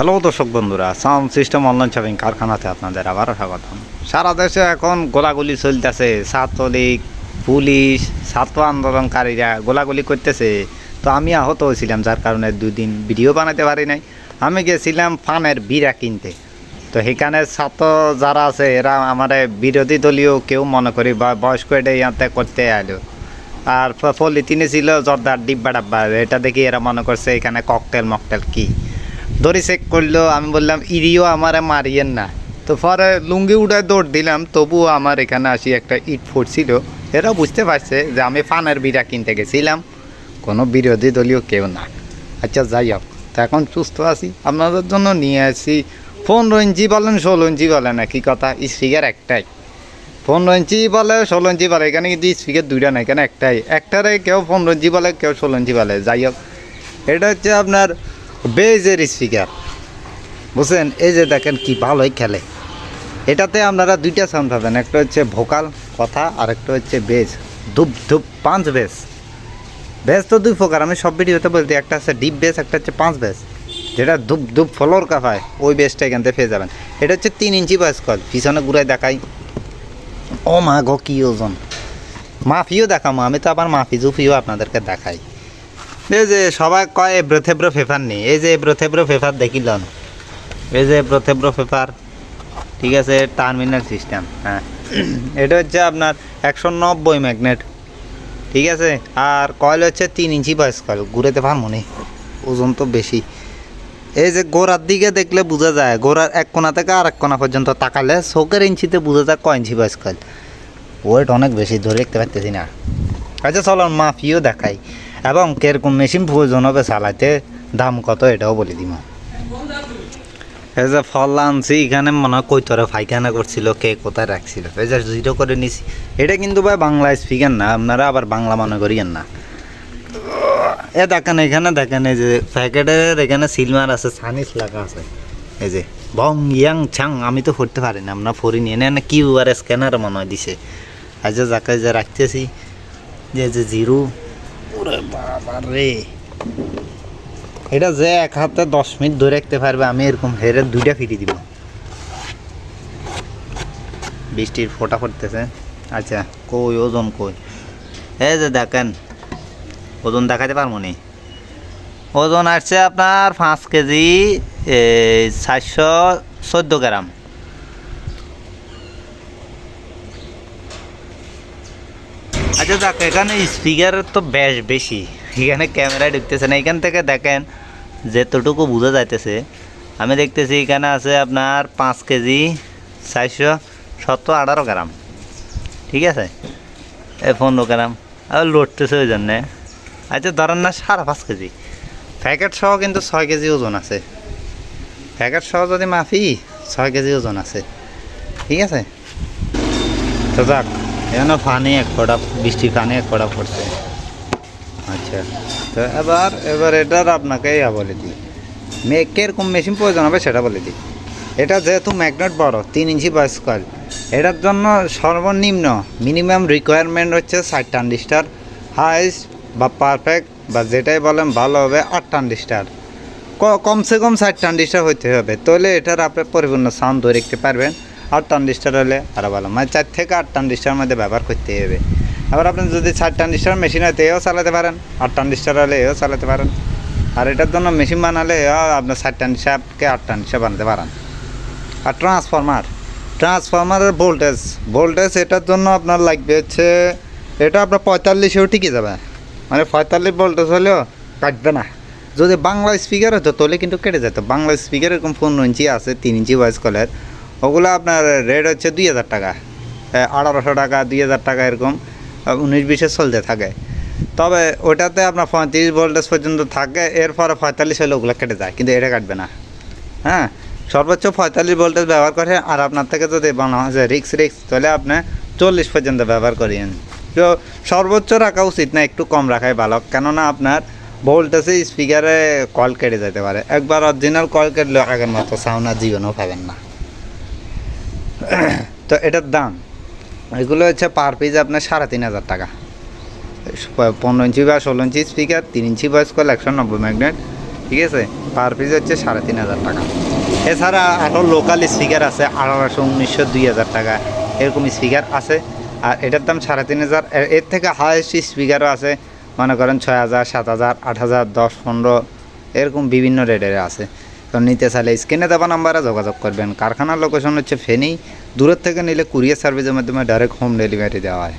Hello দর্শক বন্ধুরা, sound system online shopping কারখানাতে আপনাদের আবারও স্বাগতম। সারা দেশে এখন গোলাগুলি চলতেছে, ছাত্রলীগ, পুলিশ, ছাত্র আন্দোলনকারীরা গোলাগুলি করতেছে। তো আমি আহত হয়েছিলাম, যার কারণে দুই দিন ভিডিও বানাতে পারি নাই। আমি গেছিলাম ফানের বিড়া কিনতে। তো সেখানে ছাত্র যারা আছে, এরা আমার বিরোধী দলীয় কেউ মনে করি বা বয়স্ক এটা ইয়াতে করতে আলো আর পলিথিনে ছিল জর্দার ডিব্বা ডাব্বা এটা দেখি এরা মনে করছে এখানে ককটেল মকটেল কি। ধরে চেক করল, আমি বললাম, ইরিও আমারে মারিয়েন না। তো পরে লুঙ্গি উঠায় দৌড় দিলাম, তবুও আমার এখানে আসি একটা ইট ফুটছিল এরা বুঝতে পারছে যে আমি ফানের বিড়া কিনতে গেছিলাম। কোনো বিরোধী দলীয় কেউ না। আচ্ছা যাই হোক, তো এখন সুস্থ আছি, আপনাদের জন্য নিয়ে আসি। পনেরো ইঞ্চি বলেন, ষোলো ইঞ্চি বলেন, একই কথা, স্পিকার একটাই। পনেরো ইঞ্চি বলে, ষোলো ইঞ্চি বলে, এখানে কিন্তু স্পিকার দুইটা না, এখানে একটাই। একটারে কেউ পনেরো ইঞ্চি বলে, কেউ ষোলো ইঞ্চি বলে, যাই হোক। এটা হচ্ছে আপনার বেজের স্পিকার বুঝছেন? এই যে দেখেন কি ভালোই খেলে। এটাতে আপনারা দুইটা সাউন্ড পাবেন। একটা হচ্ছে ভোকাল কথা, আর একটা হচ্ছে বেজ ধূপ ধূপ, পাঁচ বেস বেস তো দুই প্রকার। আমি সব ভিডিওতে বলতে, একটা আছে ডিপ বেস একটা হচ্ছে পাঁচ বেস যেটা ধূপ ধূপ ফলোর কাফায় ওই বেসটা এখান থেকে পেয়ে যাবেন। এটা হচ্ছে তিন ইঞ্চি বয়স কল পিছনে ঘুরাই দেখাই। ও মা গো, কি ওজন। মাফিও দেখামো। আমি তো আবার মাফি জুফিও আপনাদেরকে দেখাই। এই যে সবাই কয় এব্রো থেব্রো পেপার নেই। এই যে এব্রো থেব্রো পেপার দেখিলাম এই যে এব্রো থেব্রো পেপার, ঠিক আছে, টার্মিনাল সিস্টেম হ্যাঁ। এটা হচ্ছে আপনার একশো নব্বই ম্যাগনেট, ঠিক আছে? আর কয়েল হচ্ছে তিন ইঞ্চি বয়স কয়েল, ঘুরেতে পারব নি? ওজন তো বেশি। এই যে গোড়ার দিকে দেখলে বোঝা যায়, গোড়ার এক কোনা থেকে আর এক কোনা পর্যন্ত তাকালে চোখের ইঞ্চিতে বোঝা যায় কয় ইঞ্চি বয়স কয়েল। ওয়েট অনেক বেশি, ধরে দেখতে পারতেছি না। আচ্ছা চলো মাফিও দেখাই। এবং কীরকম মেশিন প্রয়োজন হবে চালাইতে, দাম কত এটাও বলে দিব এই যে ফল আনছি, এখানে মনে হয় কৈতরে ফাইখানা করছিল, কে কোথায় রাখছিল। এই যে জিরো করে নিছি। এটা কিন্তু ভাই বাংলা স্পিকার না, আপনারা আবার বাংলা মনে করিয়েন না। এ দেখেন এখানে, দেখেন এই যে প্যাকেটের এখানে সিলমার আছে, সানিস লাগা আছে। এই যে, বং ইয়াং ছাং, আমি তো পড়তে পারি না, আমরা পড়ি নিয়ে না কিউ আর স্ক্যানার মনে হয় দিছে। আজ যাকে যে রাখতেছি, যে যে জিরো এটা যে এক হাতে দশ মিনিট ধরে রাখতে পারবে, আমি এরকম হেরে দুইটা ফিরি দিব। বৃষ্টির ফোটা পড়তেছে। আচ্ছা কই, ওজন কই? এই যে দেখেন, ওজন দেখাতে পারব নি? ওজন আসছে আপনার পাঁচ কেজি চারশো চোদ্দ গ্রাম। আচ্ছা দেখ, এখানে স্পিকার তো বেশ বেশি। এখানে ক্যামেরা ঢুকতেছে না। এখান থেকে দেখেন, যেতটুকু বোঝা যাইতেছে, আমি দেখতেছি এখানে আছে আপনার পাঁচ কেজি চারশো সত্তর আঠারো গ্রাম। ঠিক আছে? এ পনেরো গ্রাম। আর লড়তেছে ওই জন্যে আচ্ছা ধরেন না সাড়ে পাঁচ কেজি। প্যাকেট সহ কিন্তু ছয় কেজি ওজন আছে। প্যাকেট সহ যদি মাফি ছয় কেজি ওজন আছে। ঠিক আছে? তো যাক এখানে পানি এক ফোঁটা, বৃষ্টির পানি এক ফোঁটা পড়ছে। আচ্ছা তো এবার এবার এটার আপনাকে ইয়া বলে দিই। মে কীরকম মেশিন প্রয়োজন হবে সেটা বলে দিই। এটা যেহেতু ম্যাগনেট বড়, তিন ইঞ্চি বয়স কয়েল এটার জন্য সর্বনিম্ন মিনিমাম রিকোয়ারমেন্ট হচ্ছে ষাট ট্রানজিস্টার হাইস্ট বা পারফেক্ট বা যেটাই বলেন, ভালো হবে আট ট্রানজিস্টার ক- কমসে কম ষাট ট্রানজিস্টার হইতে হবে। তাহলে এটার আপনি পরিপূর্ণ সাউন্ড ধরে রাখতে পারবেন। আট ট্রানজিস্টার হলে আরও ভালো। মানে চার থেকে আট ট্রানজিস্টার মধ্যে ব্যবহার করতে হবে। আবার আপনি যদি ষাট ট্রানজিস্টার মেশিন হয় এও চালাতে পারেন আট ট্রানজিস্টার হলে এও চালাতে পারেন। আর এটার জন্য মেশিন বানালে আপনার ষাট ট্রানজিস্টারকে আট ট্রানজিস্টার বানাতে পারেন। আর ট্রান্সফরমার ট্রান্সফরমারের ভোল্টেজ ভোল্টেজ এটার জন্য আপনার লাগবে হচ্ছে, এটা আপনার পঁয়তাল্লিশেও টিকে যাবে। মানে পঁয়তাল্লিশ ভোল্টেজ হলেও কাটবে না। যদি বাংলা স্পিকার হতো, তাহলে কিন্তু কেটে যেত। বাংলা স্পিকার এরকম পনেরো ইঞ্চি আছে, তিন ইঞ্চি ভয়েস কলের ওগুলো আপনার রেট হচ্ছে দুই হাজার টাকা। আঠারোশো টাকা, দুই হাজার টাকা এরকম উনিশ বিশে চলতে থাকে। তবে ওটাতে আপনার পঁয়ত্রিশ ভোল্টেজ পর্যন্ত থাকে, এরপরে পঁয়তাল্লিশ হলে ওগুলো কেটে যায়, কিন্তু এটা কাটবে না। হ্যাঁ সর্বোচ্চ পঁয়তাল্লিশ ভোল্টেজ ব্যবহার করে আর আপনার থেকে যদি বানানো হয় রিক্স রিক্স তাহলে আপনি চল্লিশ পর্যন্ত ব্যবহার করিয়েন তো সর্বোচ্চ রাখা উচিত না, একটু কম রাখাই ভালো, কেননা আপনার ভোল্টেজে স্পিকারে কল কেটে যেতে পারে। একবার অরিজিনাল কল কেটলে আগের মতো সাউন্ড আর জীবনেও পাবেন না। তো এটার দাম? এগুলো হচ্ছে পার পিস আপনার সাড়ে তিন হাজার টাকা। পনেরো ইঞ্চি বা ষোলো ইঞ্চি স্পিকার তিন ইঞ্চি বয়স করলে একশো নব্বই ম্যাগনেট ঠিক আছে? পার পিস হচ্ছে সাড়ে তিন হাজার টাকা। এছাড়া আরও লোকাল স্পিকার আছে, আঠারোশো, উনিশশো, দুই হাজার টাকা। এরকম স্পিকার আছে। আর এটার দাম সাড়ে তিন হাজার। এর- থেকে হাইয়েস্ট স্পিকারও আছে, মনে করেন ছয় হাজার, সাত হাজার, আট হাজার, দশ, পনেরো, এরকম বিভিন্ন রেটের আছে। তো নিতে চাইলে স্ক্রিনে দেওয়া নাম্বারে যোগাযোগ করবেন। কারখানার লোকেশন হচ্ছে ফেনি। দূরের থেকে নিলে কুরিয়ার সার্ভিসের মাধ্যমে ডাইরেক্ট হোম ডেলিভারি দেওয়া হয়।